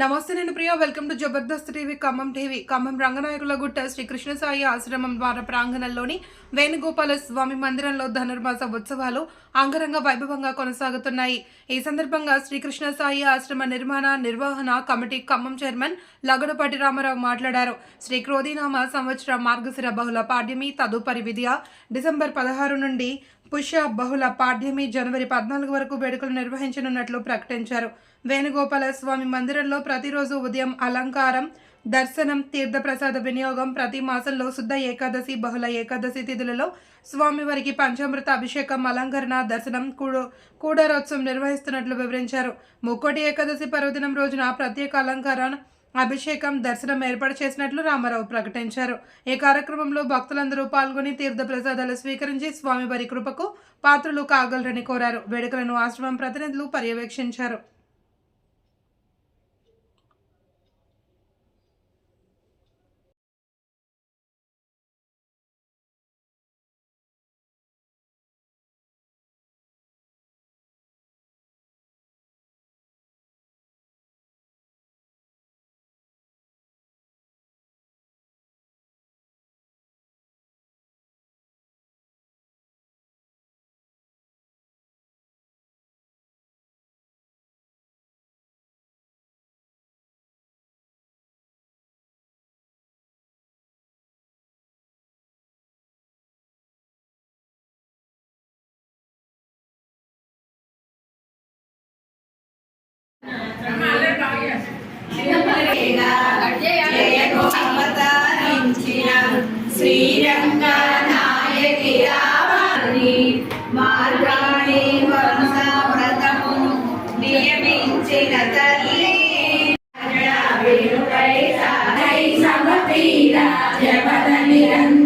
నమస్తే నేను Priya. Welcome to Jabardasth TV Khammam TV. Khammam Ranganayakula Gutta Shri Krishnasai ఆశ్రమం ద్వారా ప్రాంగణంలోని వేణుగోపాల స్వామి మందిరంలో ధనుర్మాస ఉత్సవాలు అంగరంగ వైభవంగా కొనసాగుతున్నాయి. ఈ సందర్భంగా శ్రీకృష్ణ సాయి ఆశ్రమ నిర్మాణ నిర్వహణ కమిటీ ఖమ్మం చైర్మన్ లగడపాటి రామారావు మాట్లాడారు. శ్రీ క్రోధీనామ సంవత్సర మార్గశిర బహుళ పాడ్యమి తదుపరి విద్య డిసెంబర్ పదహారు నుండి పుష్య బహుళ పాడ్యమి జనవరి పద్నాలుగు వరకు వేడుకలు నిర్వహించనున్నట్లు ప్రకటించారు. వేణుగోపాల స్వామి మందిరంలో ప్రతిరోజు ఉదయం అలంకారం దర్శనం తీర్థప్రసాద వినియోగం ప్రతి మాసంలో శుద్ధ ఏకాదశి బహుళ ఏకాదశి తిథులలో స్వామివారికి పంచామృత అభిషేకం అలంకరణ దర్శనం కూడు కూడరోత్సవం నిర్వహిస్తున్నట్లు వివరించారు. ముక్కోటి ఏకాదశి పర్వదినం రోజున ప్రత్యేక అలంకరణ అభిషేకం దర్శనం ఏర్పాటు చేసినట్లు రామారావు ప్రకటించారు. ఈ కార్యక్రమంలో భక్తులందరూ పాల్గొని తీర్థ ప్రసాదాలు స్వీకరించి స్వామివారి కృపకు పాత్రలు కాగలరని కోరారు. వేడుకలను ఆశ్రమం ప్రతినిధులు పర్యవేక్షించారు. అవతరించిన శ్రీరంగనాయకి రావాలి మార్గాణి వంశవ్రతమును నియమించిన తల్లి వేణుకై సాధై సమపీడ జపద నిరంతర